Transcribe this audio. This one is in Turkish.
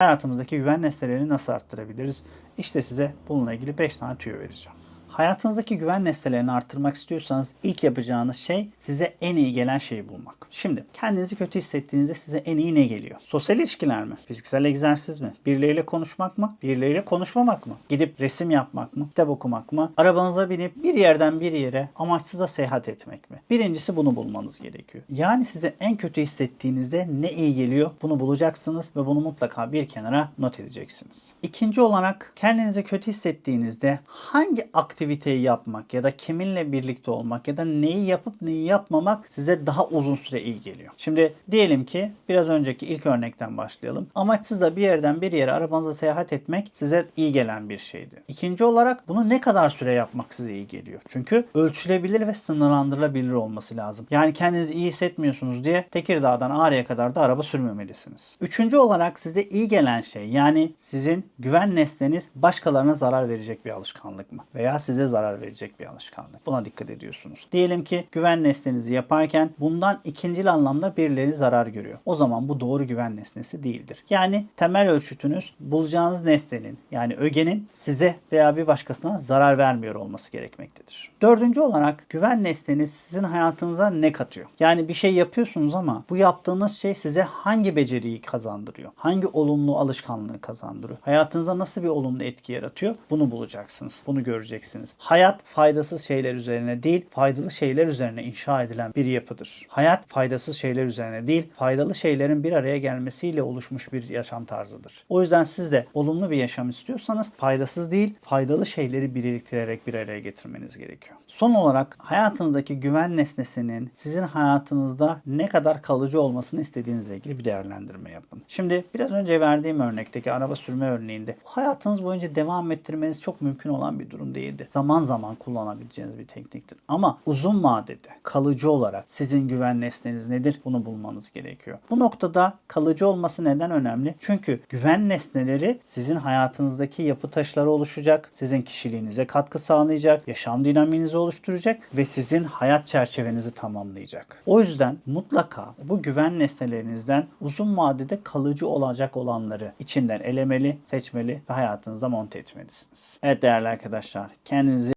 Hayatımızdaki güven nesnelerini nasıl arttırabiliriz? İşte size bununla ilgili 5 tane tüyo vereceğim. Hayatınızdaki güven nesnelerini arttırmak istiyorsanız ilk yapacağınız şey size en iyi gelen şeyi bulmak. Şimdi kendinizi kötü hissettiğinizde size en iyi ne geliyor? Sosyal ilişkiler mi? Fiziksel egzersiz mi? Birileriyle konuşmak mı? Birileriyle konuşmamak mı? Gidip resim yapmak mı? Kitap okumak mı? Arabanıza binip bir yerden bir yere amaçsıza seyahat etmek mi? Birincisi bunu bulmanız gerekiyor. Yani size en kötü hissettiğinizde ne iyi geliyor? Bunu bulacaksınız ve bunu mutlaka bir kenara not edeceksiniz. İkinci olarak kendinizi kötü hissettiğinizde hangi aktiviteyi yapmak ya da kiminle birlikte olmak ya da neyi yapıp neyi yapmamak size daha uzun süre iyi geliyor. Şimdi diyelim ki biraz önceki ilk örnekten başlayalım. Amaçsız da bir yerden bir yere arabanıza seyahat etmek size iyi gelen bir şeydi. İkinci olarak bunu ne kadar süre yapmak size iyi geliyor? Çünkü ölçülebilir ve sınırlandırılabilir olması lazım. Yani kendinizi iyi hissetmiyorsunuz diye Tekirdağ'dan Ağrı'ya kadar da araba sürmemelisiniz. Üçüncü olarak size iyi gelen şey yani sizin güven nesneniz başkalarına zarar verecek bir alışkanlık mı? Veya size zarar verecek bir alışkanlık. Buna dikkat ediyorsunuz. Diyelim ki güven nesnenizi yaparken bundan ikincil anlamda birileri zarar görüyor. O zaman bu doğru güven nesnesi değildir. Yani temel ölçütünüz bulacağınız nesnenin yani ögenin size veya bir başkasına zarar vermiyor olması gerekmektedir. Dördüncü olarak güven nesneniz sizin hayatınıza ne katıyor? Yani bir şey yapıyorsunuz ama bu yaptığınız şey size hangi beceriyi kazandırıyor? Hangi olumlu alışkanlığı kazandırıyor? Hayatınızda nasıl bir olumlu etki yaratıyor? Bunu bulacaksınız. Bunu göreceksiniz. Hayat faydasız şeyler üzerine değil, faydalı şeyler üzerine inşa edilen bir yapıdır. Hayat faydasız şeyler üzerine değil, faydalı şeylerin bir araya gelmesiyle oluşmuş bir yaşam tarzıdır. O yüzden siz de olumlu bir yaşam istiyorsanız faydasız değil, faydalı şeyleri biriktirerek bir araya getirmeniz gerekiyor. Son olarak hayatınızdaki güven nesnesinin sizin hayatınızda ne kadar kalıcı olmasını istediğinizle ilgili bir değerlendirme yapın. Şimdi biraz önce verdiğim örnekteki araba sürme örneğinde hayatınız boyunca devam ettirmeniz çok mümkün olan bir durum değildir. Zaman zaman kullanabileceğiniz bir tekniktir. Ama uzun vadede kalıcı olarak sizin güven nesneniz nedir? Bunu bulmanız gerekiyor. Bu noktada kalıcı olması neden önemli? Çünkü güven nesneleri sizin hayatınızdaki yapı taşları oluşacak, sizin kişiliğinize katkı sağlayacak, yaşam dinamiğinizi oluşturacak ve sizin hayat çerçevenizi tamamlayacak. O yüzden mutlaka bu güven nesnelerinizden uzun vadede kalıcı olacak olanları içinden elemeli, seçmeli ve hayatınıza monte etmelisiniz. Evet değerli arkadaşlar, kendinizi